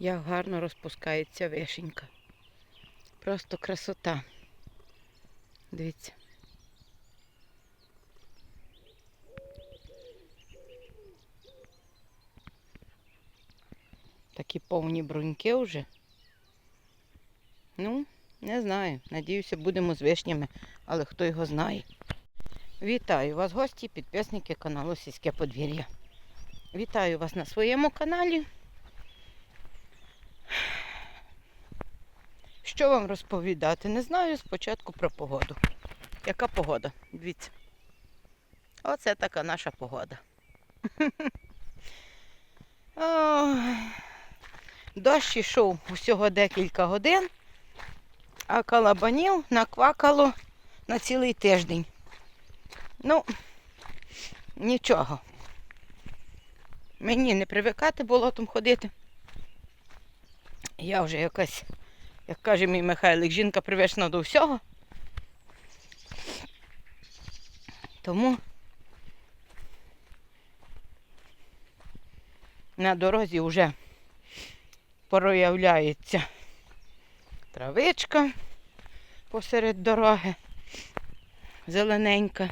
Як гарно розпускається вишенька. Просто красота. Дивіться. Такі повні бруньки вже. Ну, не знаю. Надіюся, будемо з вишнями, але хто його знає. Вітаю вас, гості, підписники каналу Сільське подвір'я. Вітаю вас на своєму каналі. Що вам розповідати? Не знаю спочатку про погоду. Яка погода? Дивіться. Оце така наша погода. Дощ ішов усього декілька годин, а калабанів наквакало на цілий тиждень. Ну, нічого. Мені не привикати болотом ходити. Я вже якась, як каже мій Михайлик, жінка привична до всього. Тому на дорозі вже проявляється травичка посеред дороги. Зелененька.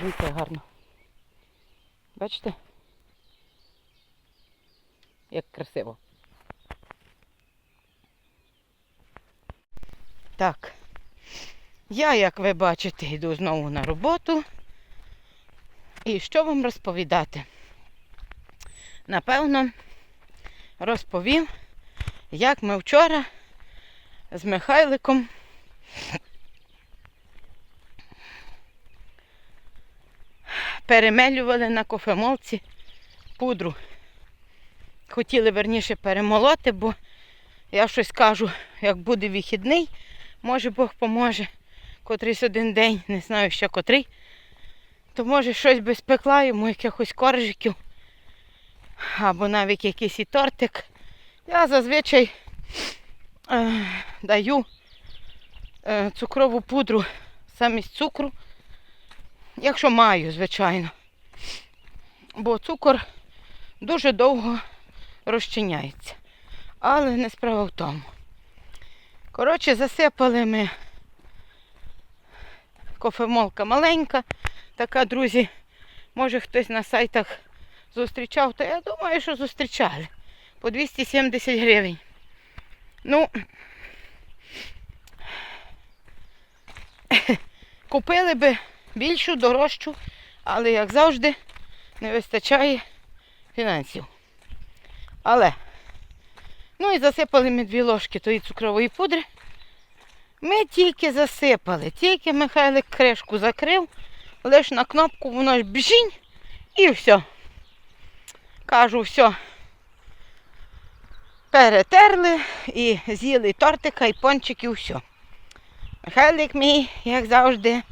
Дивіться гарно. Бачите? Як красиво. Так. Я, як ви бачите, йду знову на роботу. І що вам розповідати? Напевно, розповім, як ми вчора з Михайликом перемелювали на кофемолці пудру. Хотіли верніше перемолоти, бо я щось кажу, як буде вихідний, може Бог поможе. Котрийсь один день, не знаю ще котрий, то може щось би спекла йому, якихось коржиків, або навіть якийсь і тортик. Я зазвичай е, даю е, цукрову пудру замість цукру, якщо маю, звичайно. Бо цукор дуже довго розчиняється. Але не справа в тому. Коротше, засипали ми кофемолка маленька. Така, друзі, може хтось на сайтах зустрічав, то я думаю, що зустрічали. По 270 гривень. Ну, купили би більшу, дорожчу, але, як завжди, не вистачає фінансів. Але, ну і засипали ми дві ложки тої цукрової пудри. Ми тільки засипали, тільки Михайлик кришку закрив, лиш на кнопку воно ж бжінь і все. Кажу, все. Перетерли і з'їли тортика, і пончик, і все. Михайлик мій, як завжди,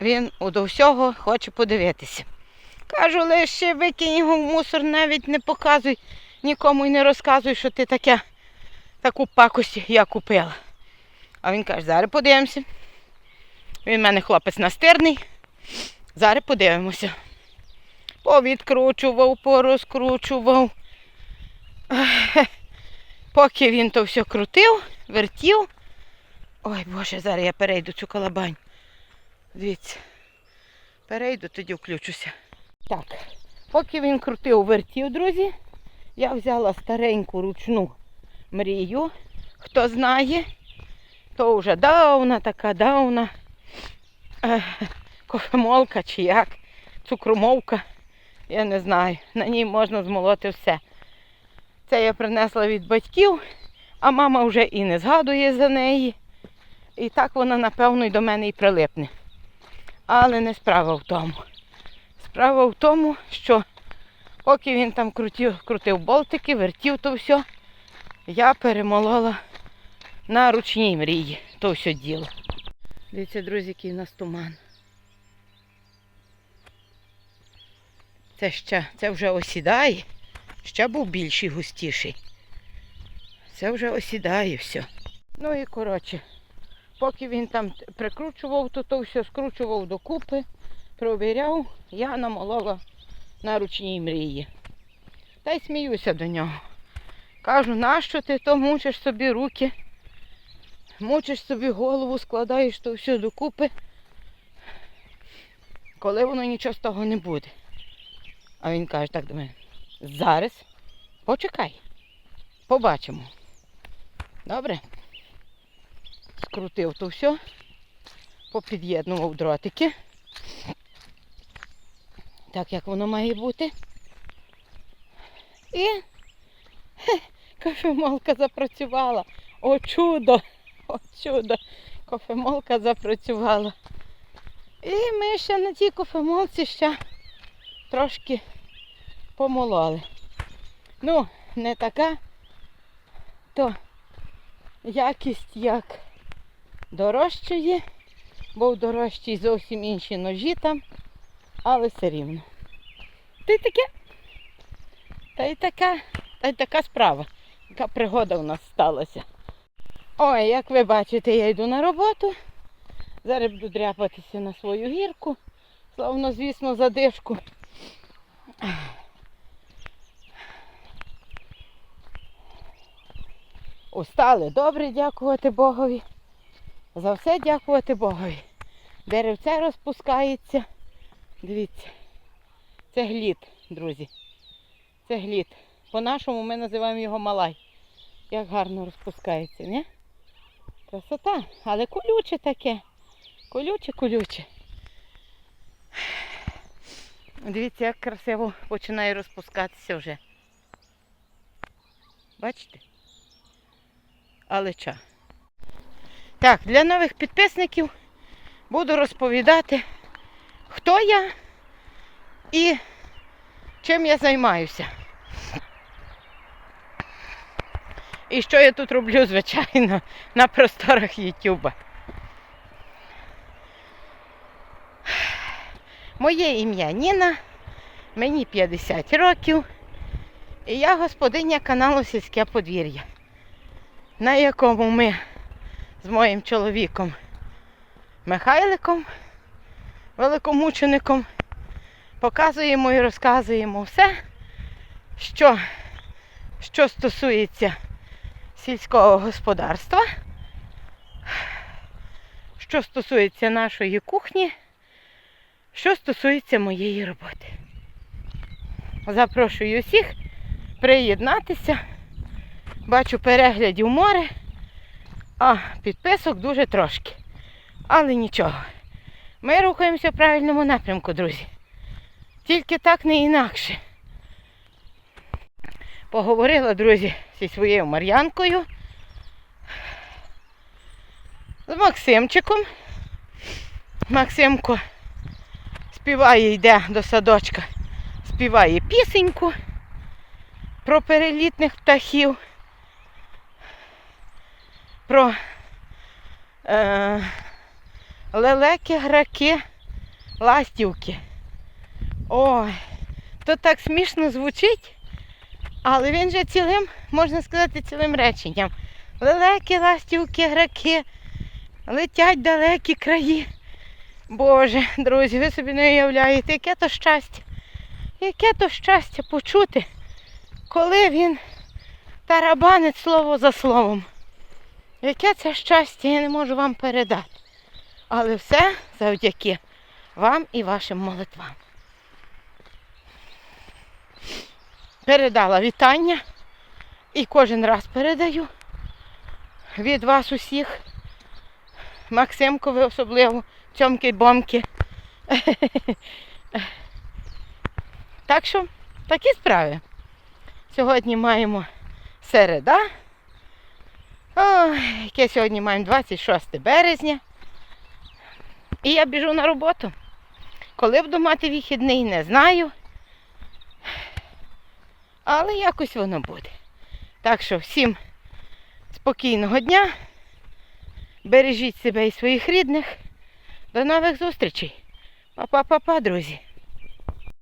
він до всього хоче подивитися. Кажу, лише викинь його в мусор, навіть не показуй нікому і не розказуй, що ти таке, таку пакость я купила. А він каже, зараз подивимося. Він в мене хлопець настирний. Зараз подивимося. Повідкручував, порозкручував. Поки він то все крутив, вертів. Ой Боже, зараз я перейду цю колобань. Дивіться. Перейду, тоді включуся. Так, поки він крутив, вертів, друзі, я взяла стареньку ручну мрію. Хто знає, то вже давна така давна е, кофемолка чи як, цукромовка. Я не знаю. На ній можна змолоти все. Це я принесла від батьків, а мама вже і не згадує за неї. І так вона, напевно, і до мене і прилипне. Але не справа в тому. Справа в тому, що поки він там крутив, крутив болтики, вертів то все, я перемолола на ручній мрії то все діло. Дивіться, друзі, який у нас туман. Це ще, це вже осідає. Ще був більший, густіший. Це вже осідає все. Ну і коротше, поки він там прикручував, то то все скручував докупи, провіряв, я намолола на ручній мрії. Та й сміюся до нього. Кажу, нащо ти то мучиш собі руки? Мучиш собі голову, складаєш то все докупи, коли воно нічого з того не буде. А він каже так до мене. Зараз почекай. Побачимо. Добре. Скрутив то все, попід'єднував дротики. Так як воно має бути. І кофемолка запрацювала. О, чудо! О, чудо! Кофемолка запрацювала. І ми ще на цій кофемолці ще трошки помололи. Ну, не така, то якість як дорожчої, бо в дорожчій зовсім інші ножі там, але все рівно. Та й таке. Та й така, та й така справа. Яка пригода у нас сталася. Ой, як ви бачите, я йду на роботу. Зараз буду дряпатися на свою гірку. Словно, звісно, задишку. Устали. Добре, дякувати Богові. За все дякувати Богові. Деревце розпускається. Дивіться. Це глід, друзі. Це глід. По-нашому ми називаємо його малай. Як гарно розпускається, не? Красота, але колюче таке. Колюче, колюче. Дивіться, як красиво починає розпускатися вже. Бачите? Алеча. Так, для нових підписників буду розповідати, хто я і чим я займаюся. І що я тут роблю, звичайно, на просторах Ютуба. Моє ім'я Ніна, мені 50 років, і я господиня каналу Сільське подвір'я, на якому ми з моїм чоловіком Михайликом, великомучеником, показуємо і розказуємо все, що, що стосується сільського господарства, що стосується нашої кухні, що стосується моєї роботи. Запрошую всіх приєднатися. Бачу переглядів море, а підписок дуже трошки. Але нічого. Ми рухаємося в правильному напрямку, друзі. Тільки так не інакше. Поговорила, друзі, зі своєю Мар'янкою, з Максимчиком. Максимко співає, йде до садочка, співає пісеньку про перелітних птахів, про е, лелеки, граки, ластівки. Ой, то так смішно звучить. Але він же цілим, можна сказати, цілим реченням. Лелеки, ластівки, граки, летять далекі краї. Боже, друзі, ви собі не уявляєте, яке то щастя. Яке то щастя почути, коли він тарабанить слово за словом. Яке це щастя, я не можу вам передати. Але все завдяки вам і вашим молитвам. передала вітання і кожен раз передаю від вас усіх. Максимкові особливо, цьомки-бомки. Так що такі справи. Сьогодні маємо середа. Ой, яке сьогодні маємо 26 березня. І я біжу на роботу. Коли буду мати вихідний, не знаю. Але якось воно буде. Так що всім спокійного дня. Бережіть себе і своїх рідних. До нових зустрічей. Па-па-па-па, друзі.